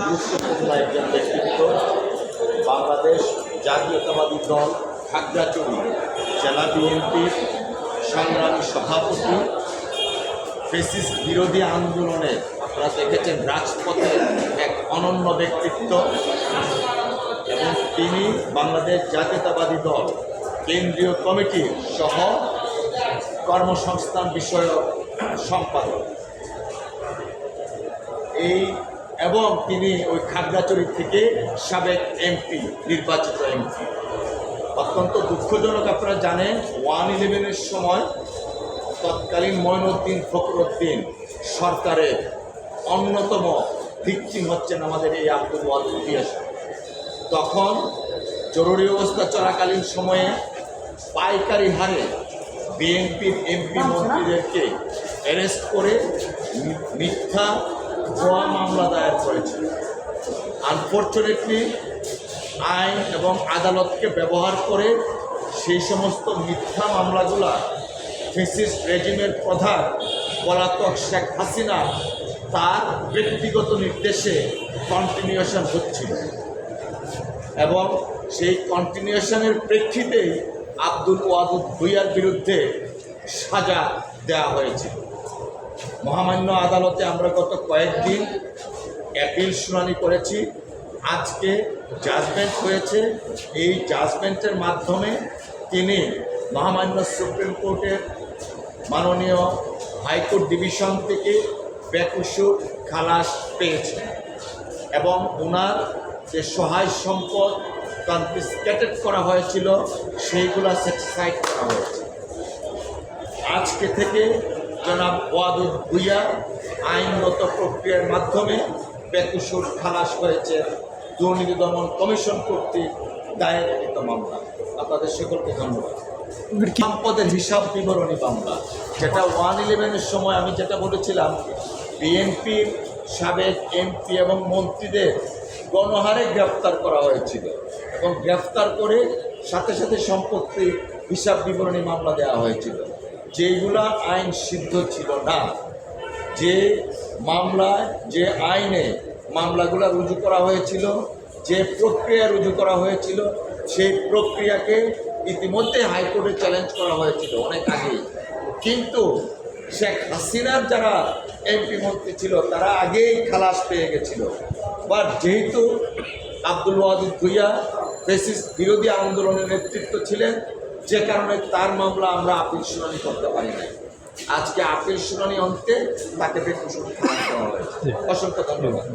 গুরুত্বপূর্ণ একজন ব্যক্তিত্ব বাংলাদেশ জাতীয়তাবাদী দল খাগড়াছড়ি জেলা বিএনপির সংগ্রামী সভাপতি, ফেসিস বিরোধী আন্দোলনে আপনারা দেখেছেন রাজপথের এক অনন্য ব্যক্তিত্ব। এবং তিনি বাংলাদেশ জাতীয়তাবাদী দল, কেন্দ্রীয় কমিটির সহ কর্মসংস্থান বিষয়ক সম্পাদক। এই এবং তিনি ওই খাগড়াছড়ি থেকে সাবেক এমপি নির্বাচিত এমপি অত্যন্ত দুঃখজনক আপনারা জানেন ওয়ান ইলেভেনের সময় তৎকালীন ময়নুদ্দিন ফখরুদ্দিন সরকারের অন্যতম ভিকটিম হচ্ছেন আমাদের এই আব্দুল ইতিহাস। তখন জরুরি অবস্থা চলাকালীন সময়ে পাইকারি হারে বিএনপির এমপি মন্ত্রীদেরকে অ্যারেস্ট করে মিথ্যা ভুয়া মামলা দায়ের করেছে। আনফর্চুনেটলি আইন এবং আদালতকে ব্যবহার করে সেই সমস্ত মিথ্যা মামলাগুলা ফেসিস্ট রেজিমের প্রধান পলাতক শেখ হাসিনা তার ব্যক্তিগত নির্দেশে কন্টিনিউশন হচ্ছিল। এবং সেই কন্টিনিউশনের প্রেক্ষিতেই আব্দুল ওয়াদুদ ভুইয়ার বিরুদ্ধে সাজা দেওয়া হয়েছিল। মহামান্য আদালতে আমরা গত কয়েকদিন অ্যাপিল শুনানি করেছি। আজকে জাজমেন্ট হয়েছে। এই জাজমেন্টের মাধ্যমে তিনি মহামান্য সুপ্রিম কোর্টের মাননীয় হাইকোর্ট ডিভিশন থেকে বেকুসুর খালাস পেয়েছেন এবং ওনার যে সহায় সম্পদ কনফিসকেটেড করা হয়েছিল, সেইগুলা স্যাটিসফাইড করা হয়েছে। আজকে থেকে জনাব ওয়াদুদ ভুইয়া আইনগত প্রক্রিয়ার মাধ্যমে বেকুসুর খালাস হয়েছে দুর্নীতি দমন কমিশন কর্তৃক দায়েরকৃত মামলা। আপনাদের সকলকে ধন্যবাদ। সম্পদের হিসাব বিবরণী মামলা। যেটা ওয়ান ইলেভেনের সময় আমি যেটা বলেছিলাম, বিএনপির সাবেক এমপি এবং মন্ত্রীদের গণহারে গ্রেফতার করা হয়েছিল এবং গ্রেফতার করে সাথে সাথে সম্পত্তি হিসাব বিবরণী মামলা দেওয়া হয়েছিল। যেইগুলা আইন সিদ্ধ ছিল না, যে মামলায়, যে আইনে মামলাগুলো রুজু করা হয়েছিল, যে প্রক্রিয়া রুজু করা হয়েছিল, সেই প্রক্রিয়াকে ইতিমধ্যে হাইকোর্টে চ্যালেঞ্জ করা হয়েছিল অনেক আগেই। কিন্তু শেখ হাসিনার যারা এমপি মন্ত্রী ছিল, তারা আগেই খালাস পেয়ে গেছিল। বা যেহেতু আব্দুল ওয়াদুদ ভুইয়া বিরোধী আন্দোলনের নেতৃত্ব ছিলেন যে কারণে তার মামলা আমরা আপিল শুনানি করতে পারি নাই। আজকে আপিল শুনানি অন্তে তাকে হয়েছে অসংখ্য ধন্যবাদ।